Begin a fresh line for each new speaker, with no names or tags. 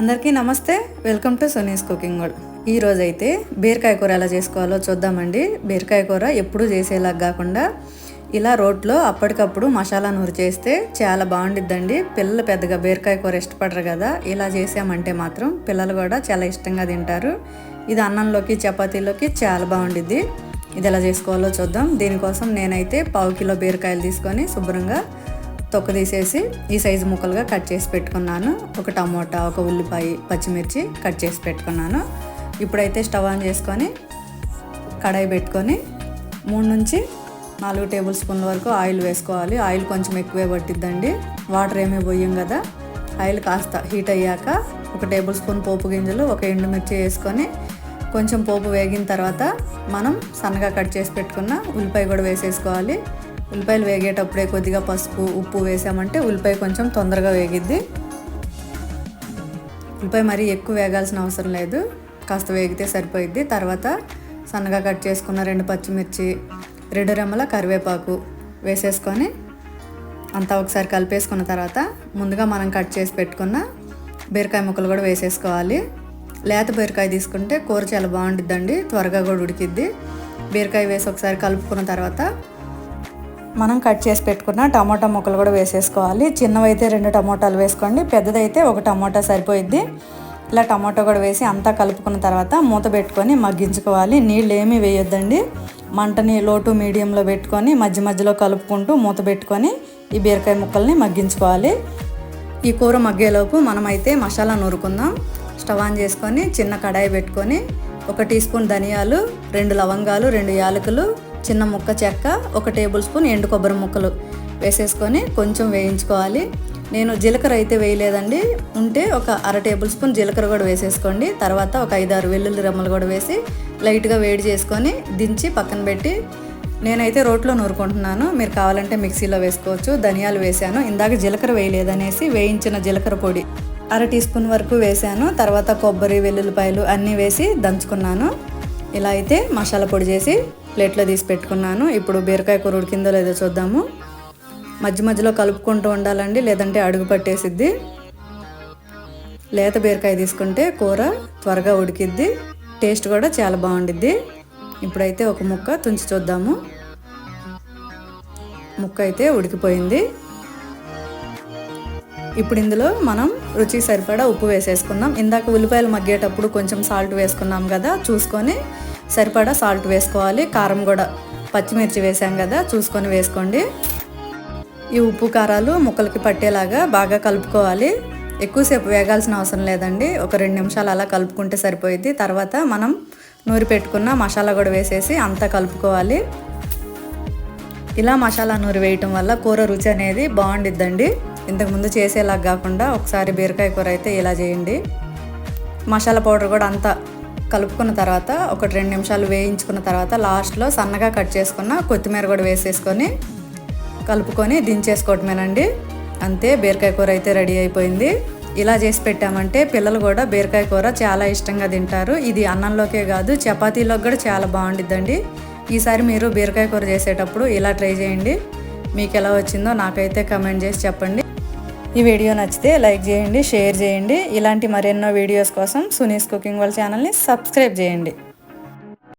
అందరికీ నమస్తే. Welcome to Suni's cooking world. ఈ అయితే బీరకాయ కూర ఎలా చేసుకోవాలో చూద్దామండి. బీరకాయ కూర ఎప్పుడు చేసేలా కాకుండా ఇలా రోట్లో అప్పటికప్పుడు మసాలా నూరు చేస్తే చాలా బాగుండిద్దండి. పిల్లలు పెద్దగా బీరకాయ కూర ఇష్టపడరు కదా ఇలా చేసామంటే మాత్రం పిల్లలు కూడా చాలా ఇష్టంగా తింటారు. ఇది అన్నంలోకి చపాతీలోకి చాలా బాగుండిద్ది. ఇది ఎలా చేసుకోవాలో చూద్దాం. దీనికోసం నేనైతే పావు కిలో బీరకాయలు తీసుకొని శుభ్రంగా తొక్క తీసేసి ఈ సైజు ముక్కలుగా కట్ చేసి పెట్టుకున్నాను. ఒక టమోటా ఒక ఉల్లిపాయ పచ్చిమిర్చి కట్ చేసి పెట్టుకున్నాను. ఇప్పుడైతే స్టవ్ ఆన్ చేసుకొని కడాయి పెట్టుకొని మూడు నుంచి నాలుగు టేబుల్ స్పూన్ల వరకు ఆయిల్ వేసుకోవాలి. ఆయిల్ కొంచెం ఎక్కువే పట్టిద్దండి. వాటర్ ఏమీ పోయాం కదా. ఆయిల్ కాస్త హీట్ అయ్యాక ఒక టేబుల్ స్పూన్ పోపు గింజలు ఒక ఎండుమిర్చి వేసుకొని కొంచెం పోపు వేగిన తర్వాత మనం సన్నగా కట్ చేసి పెట్టుకున్న ఉల్లిపాయ కూడా వేసేసుకోవాలి. ఉల్లిపాయలు వేగేటప్పుడే కొద్దిగా పసుపు ఉప్పు వేసామంటే ఉల్లిపాయ కొంచెం తొందరగా వేగిద్ది. ఉల్లిపాయ మరీ ఎక్కువ వేగాల్సిన అవసరం లేదు. కాస్త వేగితే సరిపోయిద్ది. తర్వాత సన్నగా కట్ చేసుకున్న రెండు పచ్చిమిర్చి రెండు రెమ్మల కరివేపాకు వేసేసుకొని అంతా ఒకసారి కలిపేసుకున్న తర్వాత ముందుగా మనం కట్ చేసి పెట్టుకున్న బీరకాయ ముక్కలు కూడా వేసేసుకోవాలి. లేత బీరకాయ తీసుకుంటే కూర చాలా బాగుంటుందండి త్వరగా కూడా ఉడికిద్ది. బీరకాయ వేసి ఒకసారి కలుపుకున్న తర్వాత మనం కట్ చేసి పెట్టుకున్న టమాటా ముక్కలు కూడా వేసేసుకోవాలి. చిన్నవైతే రెండు టమోటాలు వేసుకోండి పెద్దదైతే ఒక టమోటా సరిపోయిద్ది. ఇలా టమాటో కూడా వేసి అంతా కలుపుకున్న తర్వాత మూత పెట్టుకొని మగ్గించుకోవాలి. నీళ్ళు ఏమీ వేయొద్దండి. మంటని లోటు మీడియంలో పెట్టుకొని మధ్య మధ్యలో కలుపుకుంటూ మూత పెట్టుకొని ఈ బీరకాయ ముక్కల్ని మగ్గించుకోవాలి. ఈ కూర మగ్గేలోపు మనమైతే మసాలా నూరుకుందాం. స్టవ్ ఆన్ చేసుకొని చిన్న కడాయి పెట్టుకొని ఒక టీ స్పూన్ ధనియాలు రెండు లవంగాలు రెండు యాలకులు చిన్న ముక్క చెక్క ఒక టేబుల్ స్పూన్ ఎండు కొబ్బరి ముక్కలు వేసేసుకొని కొంచెం వేయించుకోవాలి. నేను జీలకర్ర అయితే వేయలేదండి. ఉంటే ఒక అర టేబుల్ స్పూన్ జీలకర్ర కూడా వేసేసుకోండి. తర్వాత ఒక ఐదారు వెల్లుల్లి రెమ్మలు కూడా వేసి లైట్గా వేడి చేసుకొని దించి పక్కన పెట్టి నేనైతే రోట్లో నూరుకుంటున్నాను. మీరు కావాలంటే మిక్సీలో వేసుకోవచ్చు. ధనియాలు వేసాను. ఇందాక జీలకర్ర వేయలేదనేసి వేయించిన జీలకర్ర పొడి అర టీ స్పూన్ వరకు వేసాను. తర్వాత కొబ్బరి వెల్లుల్లిపాయలు అన్నీ వేసి దంచుకున్నాను. ఇలా అయితే మసాలా పొడి చేసి ప్లేట్లో తీసి పెట్టుకున్నాను. ఇప్పుడు బీరకాయ కూర ఉడికిందో లేదో చూద్దాము. మధ్య మధ్యలో కలుపుకుంటూ ఉండాలండి లేదంటే అడుగు పట్టేసిద్ది. లేత బీరకాయ తీసుకుంటే కూర త్వరగా ఉడికిద్ది టేస్ట్ కూడా చాలా బాగుండిద్ది. ఇప్పుడైతే ఒక ముక్క తుంచి చూద్దాము. ముక్క అయితే ఉడికిపోయింది. ఇప్పుడు ఇందులో మనం రుచికి సరిపడా ఉప్పు వేసేసుకున్నాం ఇందాక ఉల్లిపాయలు మగ్గేటప్పుడు కొంచెం సాల్ట్ వేసుకున్నాం కదా చూసుకొని సరిపడా సాల్ట్ వేసుకోవాలి. కారం కూడా పచ్చిమిర్చి వేసాం కదా చూసుకొని వేసుకోండి. ఈ ఉప్పు కారాలు ముక్కలకి పట్టేలాగా బాగా కలుపుకోవాలి. ఎక్కువసేపు వేగాల్సిన అవసరం లేదండి. ఒక రెండు నిమిషాలు అలా కలుపుకుంటే సరిపోయిద్ది. తర్వాత మనం నూరి పెట్టుకున్న మసాలా కూడా వేసేసి అంతా కలుపుకోవాలి. ఇలా మసాలా నూరి వేయటం వల్ల కూర రుచి అనేది బాగుండిద్దండి. ఇంతకుముందు చేసేలా కాకుండా ఒకసారి బీరకాయ కూర అయితే ఇలా చేయండి. మసాలా పౌడర్ కూడా అంతా కలుపుకున్న తర్వాత ఒకటి రెండు నిమిషాలు వేయించుకున్న తర్వాత లాస్ట్లో సన్నగా కట్ చేసుకున్న కొత్తిమీర కూడా వేసేసుకొని కలుపుకొని దించేసుకోవటమేనండి. అంతే బీరకాయ కూర అయితే రెడీ అయిపోయింది. ఇలా చేసి పెట్టామంటే పిల్లలు కూడా బీరకాయ కూర చాలా ఇష్టంగా తింటారు. ఇది అన్నంలోకే కాదు చపాతీలోకి కూడా చాలా బాగుండిద్దండి. ఈసారి మీరు బీరకాయ కూర చేసేటప్పుడు ఇలా ట్రై చేయండి. మీకు ఎలా వచ్చిందో నాకైతే కమెంట్ చేసి చెప్పండి. ఈ వీడియో నచ్చితే లైక్ చేయండి షేర్ చేయండి. ఇలాంటి మరెన్నో వీడియోస్ కోసం సునీస్ కుకింగ్ వాళ్ళ ఛానల్ని సబ్స్క్రైబ్ చేయండి.